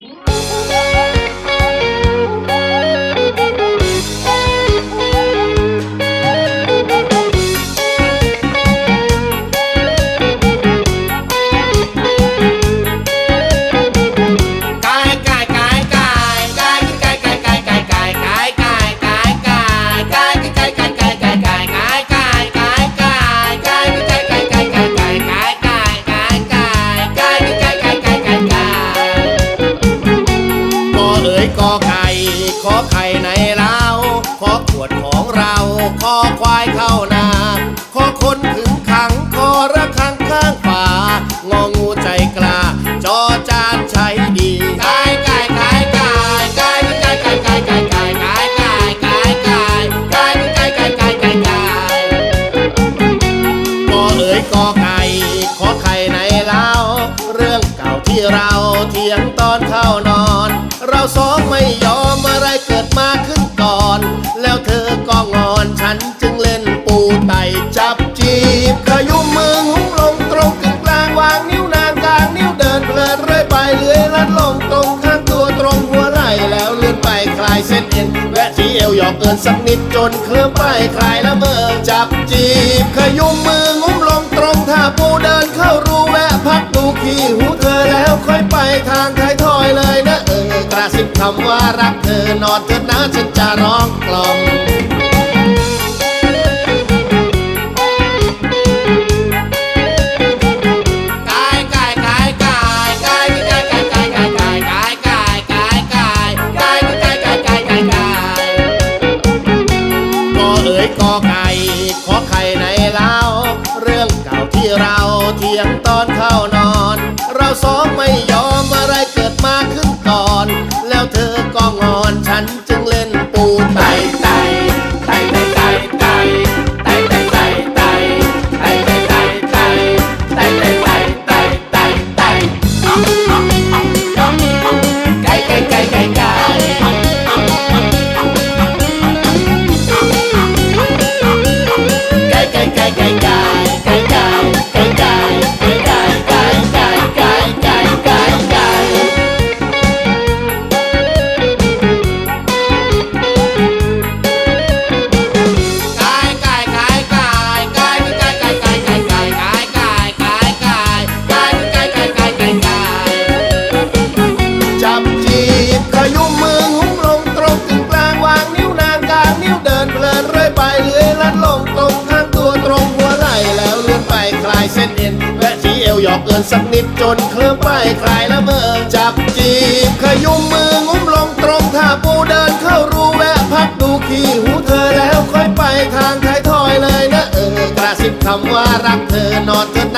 Yeah. กคอควายเข้านาคอคนถึงขังคอระคังข้างฝางองูใจกล้าจอจานใช้ดีกายกายกายกายกายกายกายกายกายายกายายกายายกายกายายกายายกากอเอ๋ยกอไก่ขอไข่ในเล้าเรื่องเก่าที่เราเถียงตอนเข้านอน เราสองไม่ยอมอะไรเกิดมาขึ้นก่อน แล้วเธอกอง จับจีบขยุมมืองุ้มลงตรงกึ่งกลางวางนิ้วนางกลางนิ้วเดินเพลินเรื่อยไปเลื้อยลัดลงตรงข้างตัวตรงหัวไหล่แล้วเลื่อนไปคลายเส้นเอ็นแวะที่เอวหยอกเอินสักนิดจนเคลื่อนไปคลายละเมอจับจีบขยุมมืองุ้มลงตรงท่าปูเดินเข้ารูแวะพักดูขี้หูเธอแล้วค่อยไปทางท้ายทอยเลยนะเออกระซิบคำว่ารักเธอนอนเธอนะฉันจะร้องกล่อม เราเทียงตอนเข้านอน เราสองไม่ยอมอะไรเกิดมาขึ้นก่อน แล้วเธอก็งอนฉัน เรื่อยไปเลื้อยลัดลงตรงข้างตัวตรงหัวไหล่แล้วเลื่อนไปคลายเส้นเอ็นและที่เอวหยอกเอินสักนิดจนเคลิ้มไปคลายละเมอจับจีบขยุมมืองุ้มลงตรงท่าปูเดินเข้ารูแวะพักดูขี้หูเธอแล้วค่อยไปทางท้ายทอยเลยนะเออกระซิบคำว่ารักเธอนอนเธอ